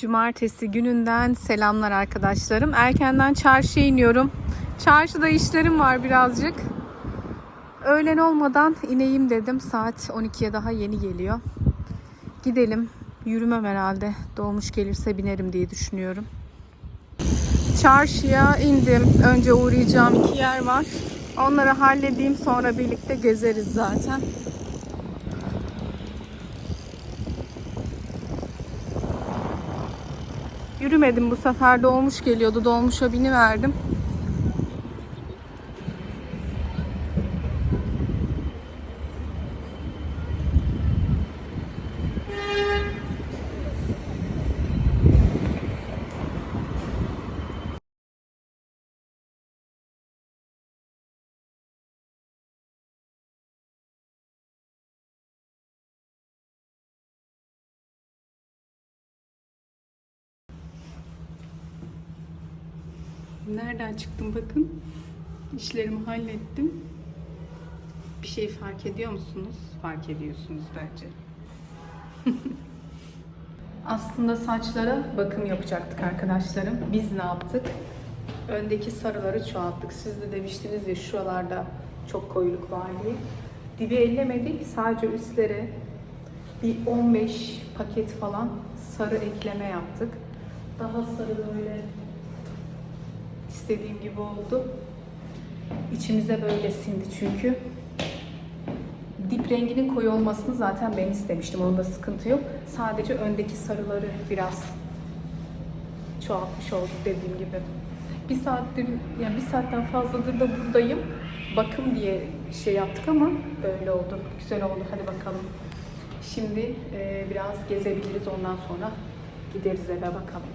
Cumartesi gününden selamlar arkadaşlarım. Erkenden çarşıya iniyorum. Çarşıda işlerim var birazcık. Öğlen olmadan ineyim dedim. Saat 12'ye daha yeni geliyor. Gidelim. Yürümem herhalde. Dolmuş gelirse binerim diye düşünüyorum. Çarşıya indim. Önce uğrayacağım iki yer var. Onları halledeyim sonra birlikte gezeriz zaten. Yürümedim bu sefer dolmuş geliyordu. Dolmuşa biniverdim. Nereden çıktım bakın. İşlerimi hallettim. Bir şey fark ediyor musunuz? Fark ediyorsunuz bence. Aslında saçlara bakım yapacaktık arkadaşlarım. Biz ne yaptık? Öndeki sarıları çoğalttık. Siz de demiştiniz ya şuralarda çok koyuluk var diye. Dibi ellemedik. Sadece üstlere bir 15 paket falan sarı ekleme yaptık. Daha sarı böyle istediğim gibi oldu. İçimize böyle sindi çünkü. Dip renginin koyu olmasını zaten ben istemiştim. Onda sıkıntı yok. Sadece öndeki sarıları biraz çoğaltmış olduk dediğim gibi. Bir saattir, yani bir saatten fazladır da buradayım. Bakım diye şey yaptık ama böyle oldu. Güzel oldu. Hadi bakalım. Şimdi e, biraz gezebiliriz. Ondan sonra gideriz eve bakalım.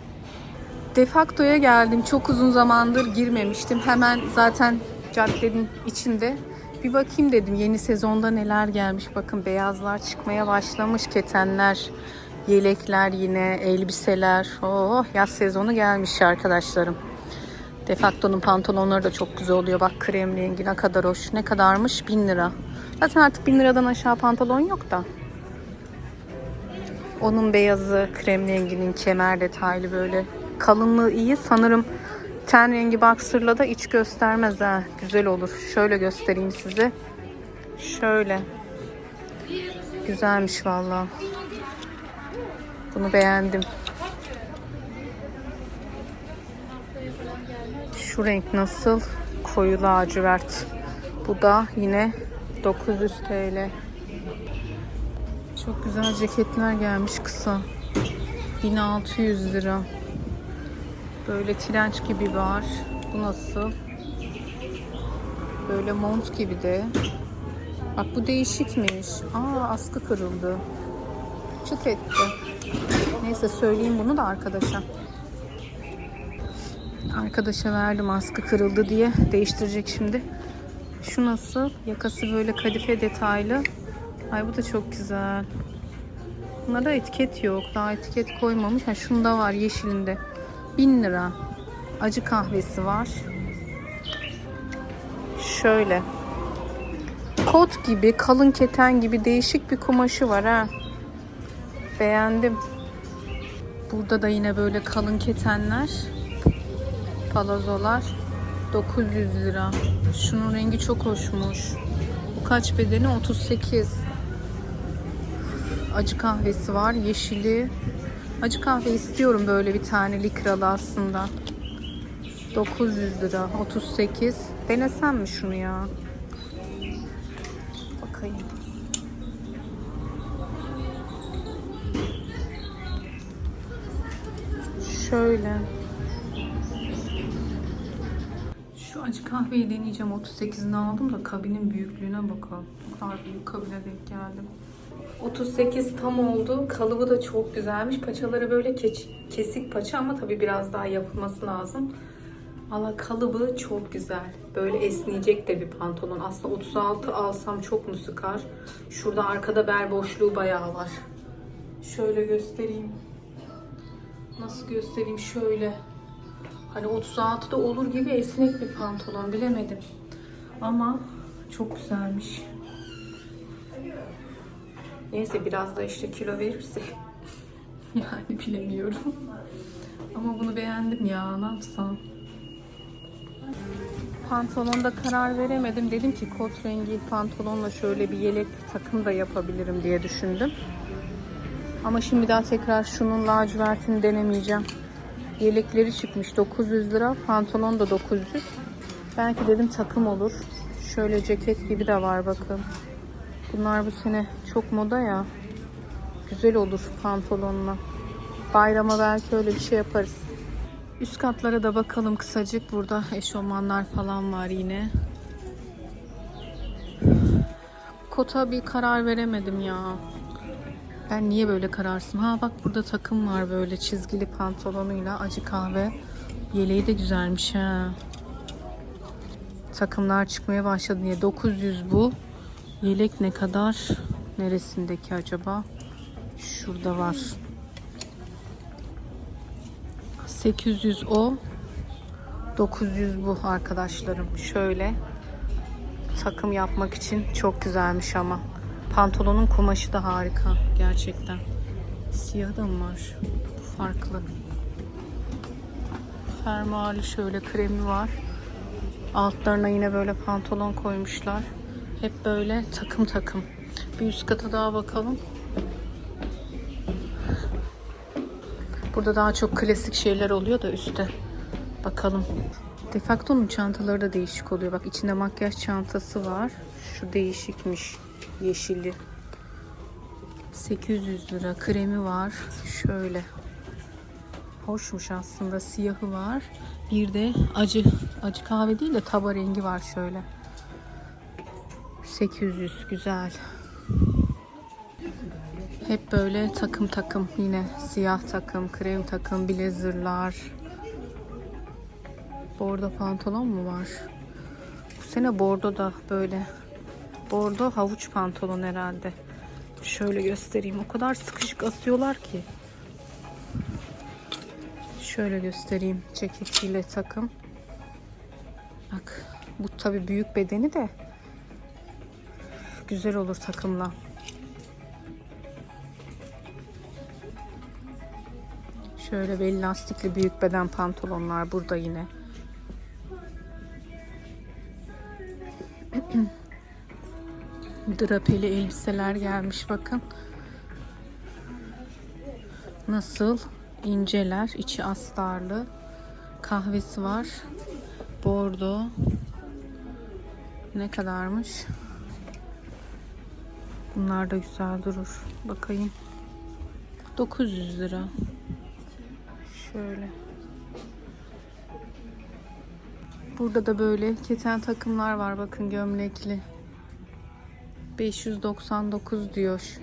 Defakto'ya geldim. Çok uzun zamandır girmemiştim. Hemen zaten caddenin içinde. Bir bakayım dedim yeni sezonda neler gelmiş. Bakın beyazlar çıkmaya başlamış. Ketenler, yelekler yine, elbiseler. Oh yaz sezonu gelmiş arkadaşlarım. Defakto'nun pantolonları da çok güzel oluyor. Bak krem rengi ne kadar hoş. Ne kadarmış? 1000 lira. Zaten artık 1000 liradan aşağı pantolon yok da. Onun beyazı, krem renginin kemer detaylı böyle. Kalınlığı iyi. Sanırım ten rengi boxer'la da iç göstermez ha. Güzel olur. Şöyle göstereyim size. Şöyle. Güzelmiş valla. Bunu beğendim. Şu renk nasıl? Koyu lacivert. Bu da yine 900 TL. Çok güzel ceketler gelmiş kısa. 1600 lira. Böyle trenç gibi var. Bu nasıl? Böyle mont gibi de. Bak bu değişikmiş. Aa askı kırıldı. Çıt etti. Neyse söyleyeyim bunu da arkadaşa. Arkadaşa verdim askı kırıldı diye. Değiştirecek şimdi. Şu nasıl? Yakası böyle kadife detaylı. Ay bu da çok güzel. Bunlarda etiket yok. Daha etiket koymamış. Ha şunda var yeşilinde. 1000 lira. Acı kahvesi var. Şöyle. Kot gibi, kalın keten gibi değişik bir kumaşı var ha. Beğendim. Burada da yine böyle kalın ketenler. Palazolar. 900 lira. Şunun rengi çok hoşmuş. Bu kaç bedeni? 38. Acı kahvesi var. Yeşili. Acı kahve istiyorum böyle bir tane likralı aslında. 900 lira. 38. Denesem mi şunu ya? Bakayım. Şöyle. Şu acı kahveyi deneyeceğim. 38'ini aldım da kabinin büyüklüğüne bakalım. Bu kadar büyük kabine denk geldim. 38 tam oldu. Kalıbı da çok güzelmiş. Paçaları böyle keç- kesik paça ama tabii biraz daha yapılması lazım. Valla kalıbı çok güzel. Böyle esneyecek de bir pantolon. Aslında 36 alsam çok mu sıkar? Şurada arkada bel boşluğu bayağı var. Şöyle göstereyim. Nasıl göstereyim? Şöyle. Hani 36'da olur gibi esnek bir pantolon bilemedim. Ama çok güzelmiş. Neyse biraz da işte kilo verirse Yani bilemiyorum. Ama bunu beğendim ya. Ne yapsam? Pantolonda karar veremedim. Dedim ki kot rengi pantolonla şöyle bir yelek takım da yapabilirim diye düşündüm. Ama şimdi daha tekrar şunun lacivertini denemeyeceğim. Yelekleri çıkmış 900 lira. Pantolon da 900. Belki dedim takım olur. Şöyle ceket gibi de var bakın. Bunlar bu sene çok moda ya. Güzel olur pantolonla. Bayrama belki öyle bir şey yaparız. Üst katlara da bakalım kısacık. Burada eşofmanlar falan var yine. Kota bir karar veremedim ya. Ben niye böyle kararsın? Ha bak burada takım var böyle çizgili pantolonuyla acı kahve. Yeleği de güzelmiş ha. Takımlar çıkmaya başladı diye. 900 bu. Yelek ne kadar? Neresindeki acaba? Şurada var. 800 o. 900 bu arkadaşlarım. Şöyle takım yapmak için çok güzelmiş ama. Pantolonun kumaşı da harika gerçekten. Siyah da mı var? Farklı. Fermuarlı şöyle kremi var. Altlarına yine böyle pantolon koymuşlar. Hep böyle takım takım. Bir üst kata daha bakalım. Burada daha çok klasik şeyler oluyor da üstte. Bakalım. Defacto'nun çantaları da değişik oluyor. Bak içinde makyaj çantası var. Şu değişikmiş. Yeşilli. 800 lira. Kremi var. Şöyle. Hoşmuş aslında. Siyahı var. Bir de acı acı kahve değil de taba rengi var şöyle. 800 güzel. Hep böyle takım takım yine siyah takım, krem takım, blazerlar. Bordo pantolon mu var? Bu sene bordo da böyle. Bordo havuç pantolon herhalde. Şöyle göstereyim. O kadar sıkışık asıyorlar ki. Şöyle göstereyim ceketiyle takım. Bak bu tabi büyük bedeni de güzel olur takımla. Şöyle belli lastikli büyük beden pantolonlar burada yine. Drapeli elbiseler gelmiş bakın. Nasıl? inceler, içi astarlı. Kahvesi var. Bordo. Ne kadarmış? Bunlar da güzel durur. Bakayım. 900 lira. Şöyle. Burada da böyle keten takımlar var. Bakın gömlekli. 599 diyor.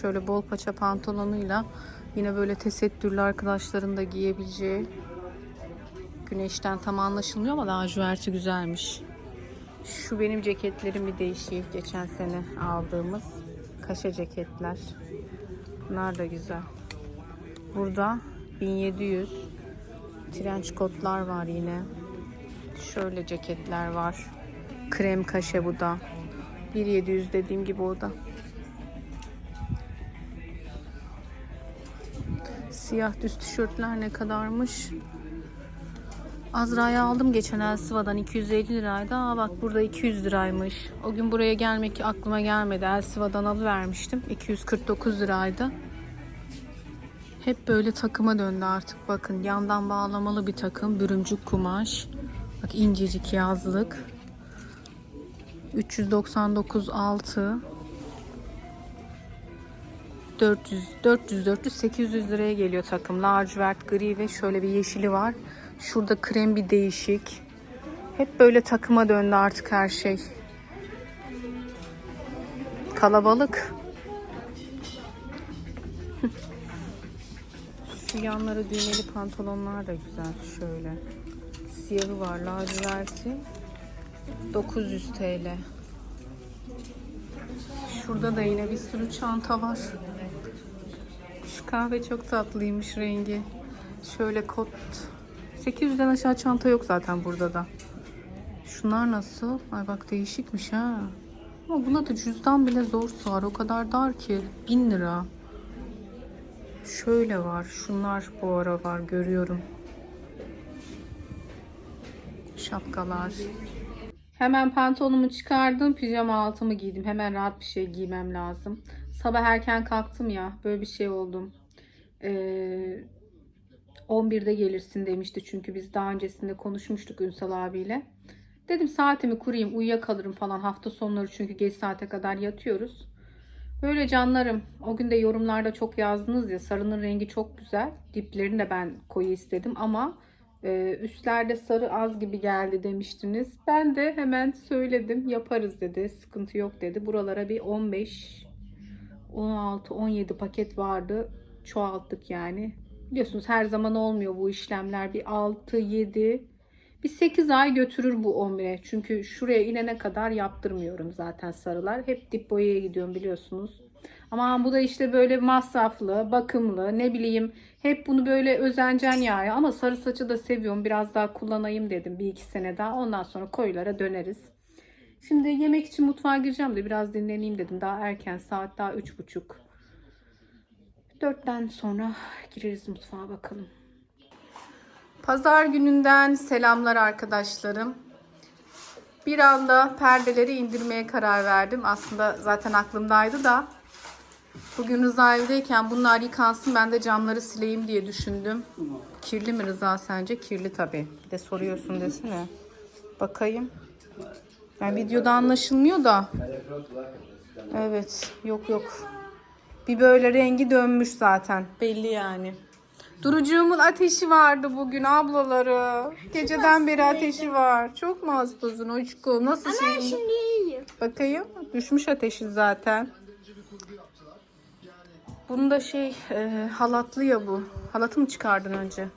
Şöyle bol paça pantolonuyla yine böyle tesettürlü arkadaşların da giyebileceği. Güneşten tam anlaşılmıyor ama laciverti güzelmiş. Şu benim ceketlerim bir değişiği. Geçen sene aldığımız kaşe ceketler. Bunlar da güzel. Burada 1700 trench kotlar var yine. Şöyle ceketler var. Krem kaşe bu da. 1700 dediğim gibi o da. Siyah düz tişörtler ne kadarmış? Azra'ya aldım geçen Elsiva'dan 250 liraydı. Aa bak burada 200 liraymış. O gün buraya gelmek aklıma gelmedi. Elsiva'dan alıvermiştim. 249 liraydı. Hep böyle takıma döndü artık bakın. Yandan bağlamalı bir takım. Bürümcük kumaş. Bak incecik yazlık. 399 6 400 400 400 800 liraya geliyor takım. Lacivert gri ve şöyle bir yeşili var. Şurada krem bir değişik. Hep böyle takıma döndü artık her şey. Kalabalık. Şu yanları düğmeli pantolonlar da güzel şöyle. Siyahı var laciverti. 900 TL. Şurada da yine bir sürü çanta var. Şu kahve çok tatlıymış rengi. Şöyle kot. 800'den aşağı çanta yok zaten burada da. Şunlar nasıl? Ay bak değişikmiş ha. Ama buna da cüzdan bile zor sığar. O kadar dar ki. 1000 lira. Şöyle var. Şunlar bu ara var. Görüyorum. Şapkalar. Hemen pantolonumu çıkardım. Pijama altımı giydim. Hemen rahat bir şey giymem lazım. Sabah erken kalktım ya. Böyle bir şey oldum. Ee, 11'de gelirsin demişti çünkü biz daha öncesinde konuşmuştuk Ünsal abiyle. Dedim saatimi kurayım uyuyakalırım falan hafta sonları çünkü geç saate kadar yatıyoruz. Böyle canlarım o gün de yorumlarda çok yazdınız ya sarının rengi çok güzel. Diplerini de ben koyu istedim ama e, üstlerde sarı az gibi geldi demiştiniz. Ben de hemen söyledim yaparız dedi sıkıntı yok dedi. Buralara bir 15 16 17 paket vardı çoğalttık yani. Biliyorsunuz her zaman olmuyor bu işlemler. Bir 6 7 bir 8 ay götürür bu omre. Çünkü şuraya inene kadar yaptırmıyorum zaten sarılar. Hep dip boyaya gidiyorum biliyorsunuz. Ama bu da işte böyle masraflı, bakımlı, ne bileyim hep bunu böyle özencen yağı ama sarı saçı da seviyorum. Biraz daha kullanayım dedim bir iki sene daha. Ondan sonra koyulara döneriz. Şimdi yemek için mutfağa gireceğim de biraz dinleneyim dedim. Daha erken saat daha üç buçuk. Dörtten sonra gireriz mutfağa bakalım. Pazar gününden selamlar arkadaşlarım. Bir anda perdeleri indirmeye karar verdim. Aslında zaten aklımdaydı da. Bugün Rıza evdeyken bunlar yıkansın ben de camları sileyim diye düşündüm. Kirli mi Rıza sence? Kirli tabii. Bir de soruyorsun desene. Bakayım. Yani videoda anlaşılmıyor da. Evet. Yok yok. Bir böyle rengi dönmüş zaten. Belli yani. Durucuğumun ateşi vardı bugün ablaları. Geceden beri ateşi var. Çok mu hastasın Uçku? Nasıl Ben şey? şimdi iyiyim. Bakayım. Düşmüş ateşi zaten. Bunda şey e, halatlı ya bu. Halatı mı çıkardın önce?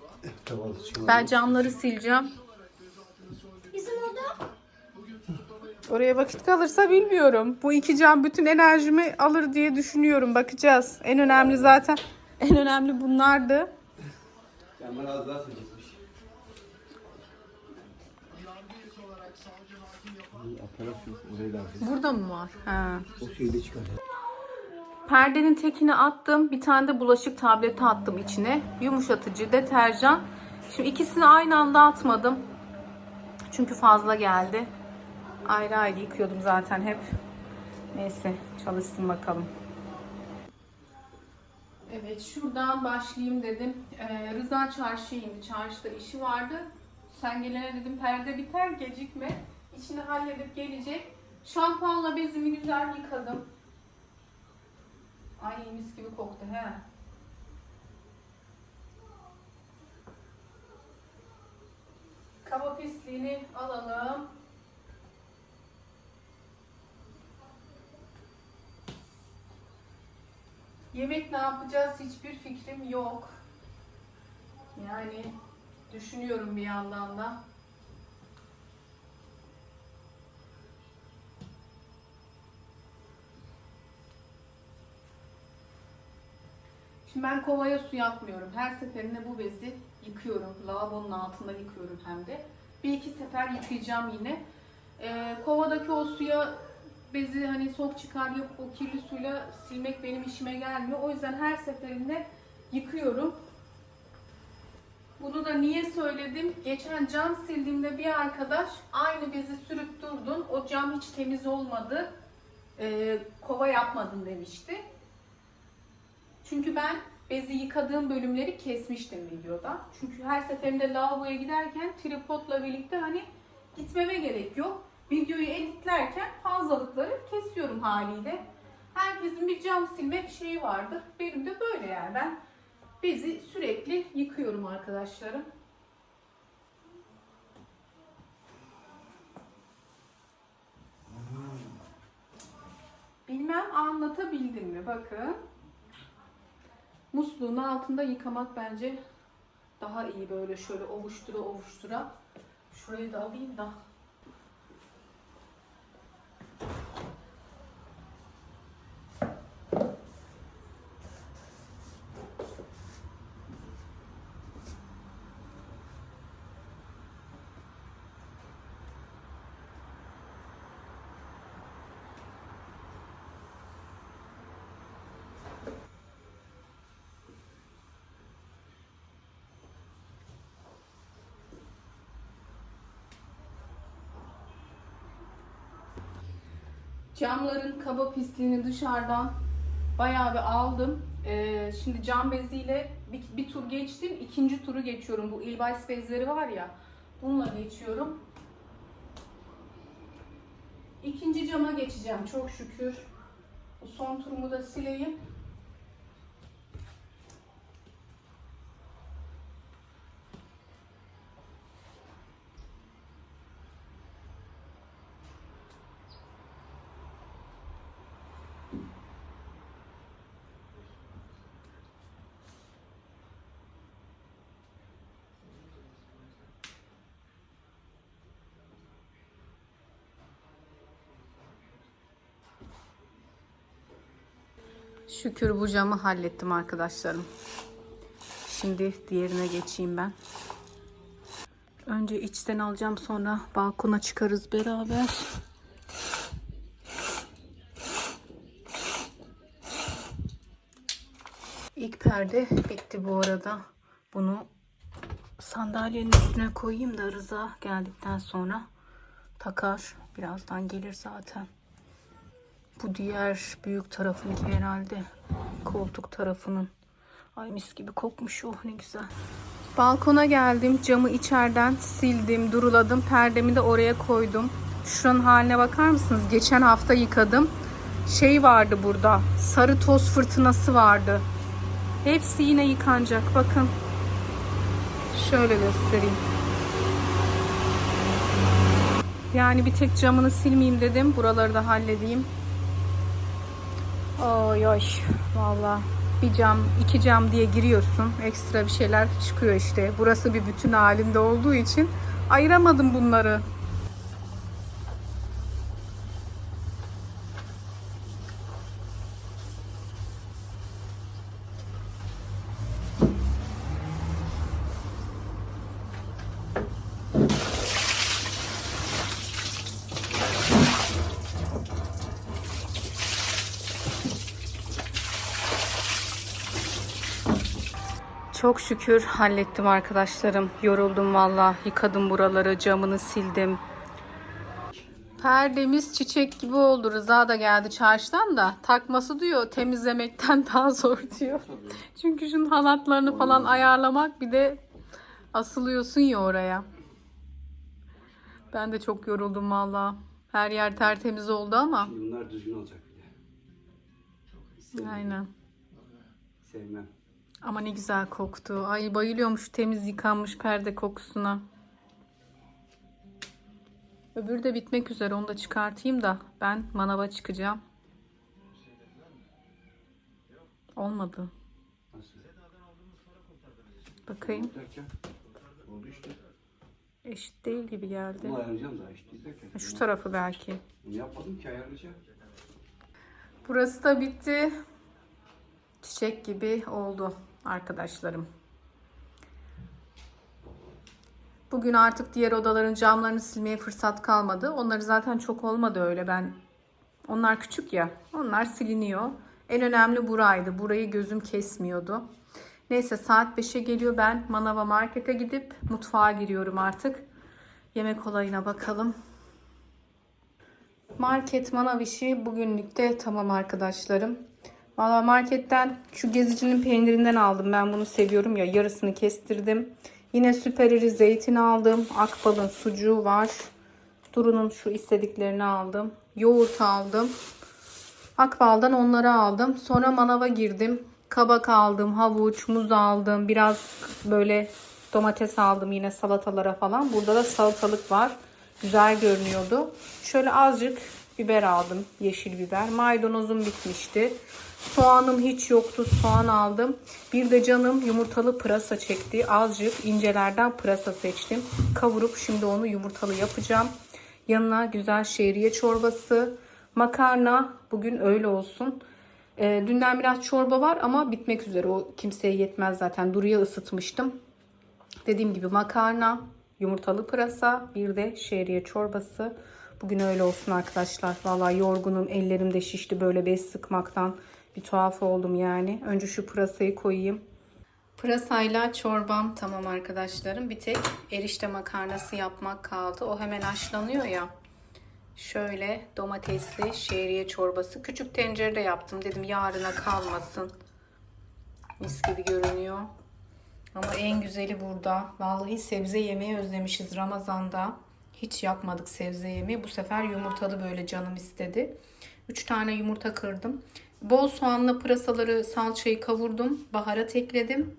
Ben camları sileceğim. Oraya vakit kalırsa bilmiyorum. Bu iki cam bütün enerjimi alır diye düşünüyorum. Bakacağız. En önemli zaten en önemli bunlardı. Bana az daha lazım. Burada mı var? Ha. O şeyde çıkar. Perdenin tekini attım. Bir tane de bulaşık tableti attım içine. Yumuşatıcı, deterjan. Şimdi ikisini aynı anda atmadım. Çünkü fazla geldi. Ayrı ayrı yıkıyordum zaten hep. Neyse çalışsın bakalım. Evet şuradan başlayayım dedim. Ee, Rıza çarşıya indi. Çarşıda işi vardı. Sen gelene dedim perde biter gecikme. İşini halledip gelecek. Şampuanla bezimi güzel yıkadım. Ay mis gibi koktu he. Kaba pisliğini alalım. Yemek ne yapacağız hiçbir fikrim yok. Yani düşünüyorum bir yandan da. Şimdi ben kovaya su yapmıyorum. Her seferinde bu bezi yıkıyorum. Lavabonun altında yıkıyorum hem de. Bir iki sefer yıkayacağım yine. Ee, kovadaki o suya bezi hani sok çıkar yok o kirli suyla silmek benim işime gelmiyor. O yüzden her seferinde yıkıyorum. Bunu da niye söyledim? Geçen cam sildiğimde bir arkadaş aynı bezi sürüp durdun. O cam hiç temiz olmadı. Ee, kova yapmadın demişti. Çünkü ben bezi yıkadığım bölümleri kesmiştim videoda. Çünkü her seferinde lavaboya giderken tripodla birlikte hani gitmeme gerek yok. Videoyu editlerken fazlalıkları kesiyorum haliyle. Herkesin bir cam silme şeyi vardır. Benim de böyle yani. Ben bezi sürekli yıkıyorum arkadaşlarım. Bilmem anlatabildim mi? Bakın. Musluğun altında yıkamak bence daha iyi böyle şöyle ovuştura ovuştura. Şurayı da alayım da. Camların kaba pisliğini dışarıdan bayağı bir aldım. Ee, şimdi cam beziyle bir, bir tur geçtim. ikinci turu geçiyorum. Bu Ilbais bezleri var ya. Bununla geçiyorum. İkinci cama geçeceğim çok şükür. Bu son turumu da sileyim. Şükür bu camı hallettim arkadaşlarım. Şimdi diğerine geçeyim ben. Önce içten alacağım sonra balkona çıkarız beraber. İlk perde bitti bu arada. Bunu sandalyenin üstüne koyayım da Rıza geldikten sonra takar. Birazdan gelir zaten. Bu diğer büyük tarafınki herhalde. Koltuk tarafının. Ay mis gibi kokmuş. Oh ne güzel. Balkona geldim. Camı içeriden sildim, duruladım. Perdemi de oraya koydum. Şuranın haline bakar mısınız? Geçen hafta yıkadım. Şey vardı burada. Sarı toz fırtınası vardı. Hepsi yine yıkanacak. Bakın. Şöyle göstereyim. Yani bir tek camını silmeyeyim dedim. Buraları da halledeyim. Oy oy. Valla bir cam, iki cam diye giriyorsun. Ekstra bir şeyler çıkıyor işte. Burası bir bütün halinde olduğu için ayıramadım bunları. Çok şükür hallettim arkadaşlarım. Yoruldum valla. Yıkadım buraları, camını sildim. Perdemiz çiçek gibi oldu. Rıza da geldi çarşıdan da. Takması diyor temizlemekten daha zor diyor. Çünkü şunun halatlarını falan ayarlamak bir de asılıyorsun ya oraya. Ben de çok yoruldum valla. Her yer tertemiz oldu ama. Şimdi bunlar düzgün olacak bir de. İstemem. Aynen. Sevmem. Ama ne güzel koktu. Ay bayılıyormuş temiz yıkanmış perde kokusuna. Öbürü de bitmek üzere. Onu da çıkartayım da ben manava çıkacağım. Olmadı. Bakayım. Derken oldu işte. Eşit değil gibi geldi. Bunu ayarlayacağım daha işte izlerken. Şu tarafı belki. Bunu yapmadım ki ayarlayacağım. Burası da bitti. Çiçek gibi oldu arkadaşlarım. Bugün artık diğer odaların camlarını silmeye fırsat kalmadı. Onları zaten çok olmadı öyle ben. Onlar küçük ya. Onlar siliniyor. En önemli buraydı. Burayı gözüm kesmiyordu. Neyse saat 5'e geliyor. Ben manava markete gidip mutfağa giriyorum artık. Yemek olayına bakalım. Market manav işi bugünlük de tamam arkadaşlarım. Valla marketten şu gezicinin peynirinden aldım. Ben bunu seviyorum ya. Yarısını kestirdim. Yine süper iri zeytin aldım. Akbal'ın sucuğu var. Duru'nun şu istediklerini aldım. Yoğurt aldım. Akbal'dan onları aldım. Sonra manava girdim. Kabak aldım, havuç, muz aldım. Biraz böyle domates aldım yine salatalara falan. Burada da salatalık var. Güzel görünüyordu. Şöyle azıcık biber aldım. Yeşil biber. Maydanozum bitmişti. Soğanım hiç yoktu. Soğan aldım. Bir de canım yumurtalı pırasa çekti. Azıcık incelerden pırasa seçtim. Kavurup şimdi onu yumurtalı yapacağım. Yanına güzel şehriye çorbası. Makarna. Bugün öyle olsun. E, dünden biraz çorba var ama bitmek üzere. O kimseye yetmez zaten. Duruya ısıtmıştım. Dediğim gibi makarna, yumurtalı pırasa, bir de şehriye çorbası. Bugün öyle olsun arkadaşlar. Vallahi yorgunum. Ellerim de şişti böyle bez sıkmaktan. Bir tuhaf oldum yani. Önce şu pırasayı koyayım. Pırasayla çorbam tamam arkadaşlarım. Bir tek erişte makarnası yapmak kaldı. O hemen haşlanıyor ya. Şöyle domatesli şehriye çorbası. Küçük tencerede yaptım. Dedim yarına kalmasın. Mis gibi görünüyor. Ama en güzeli burada. Vallahi sebze yemeği özlemişiz Ramazan'da. Hiç yapmadık sebze yemeği. Bu sefer yumurtalı böyle canım istedi. 3 tane yumurta kırdım. Bol soğanla pırasaları salçayı kavurdum. Baharat ekledim.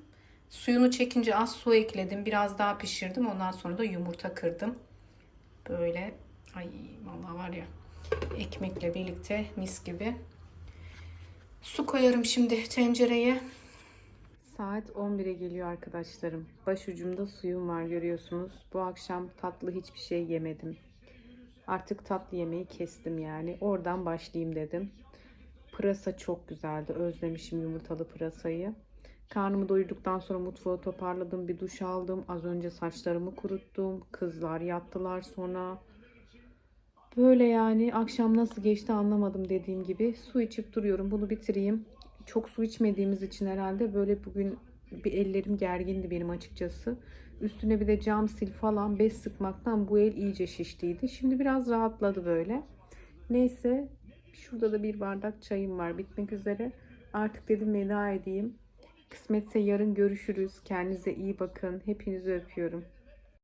Suyunu çekince az su ekledim. Biraz daha pişirdim. Ondan sonra da yumurta kırdım. Böyle ay vallahi var ya ekmekle birlikte mis gibi. Su koyarım şimdi tencereye. Saat 11'e geliyor arkadaşlarım. Başucumda suyum var görüyorsunuz. Bu akşam tatlı hiçbir şey yemedim. Artık tatlı yemeği kestim yani. Oradan başlayayım dedim. Pırasa çok güzeldi. Özlemişim yumurtalı pırasayı. Karnımı doyurduktan sonra mutfağı toparladım. Bir duş aldım. Az önce saçlarımı kuruttum. Kızlar yattılar sonra. Böyle yani akşam nasıl geçti anlamadım dediğim gibi. Su içip duruyorum. Bunu bitireyim. Çok su içmediğimiz için herhalde böyle bugün bir ellerim gergindi benim açıkçası. Üstüne bir de cam sil falan bez sıkmaktan bu el iyice şiştiydi. Şimdi biraz rahatladı böyle. Neyse şurada da bir bardak çayım var bitmek üzere. Artık dedim veda edeyim. Kısmetse yarın görüşürüz. Kendinize iyi bakın. Hepinizi öpüyorum.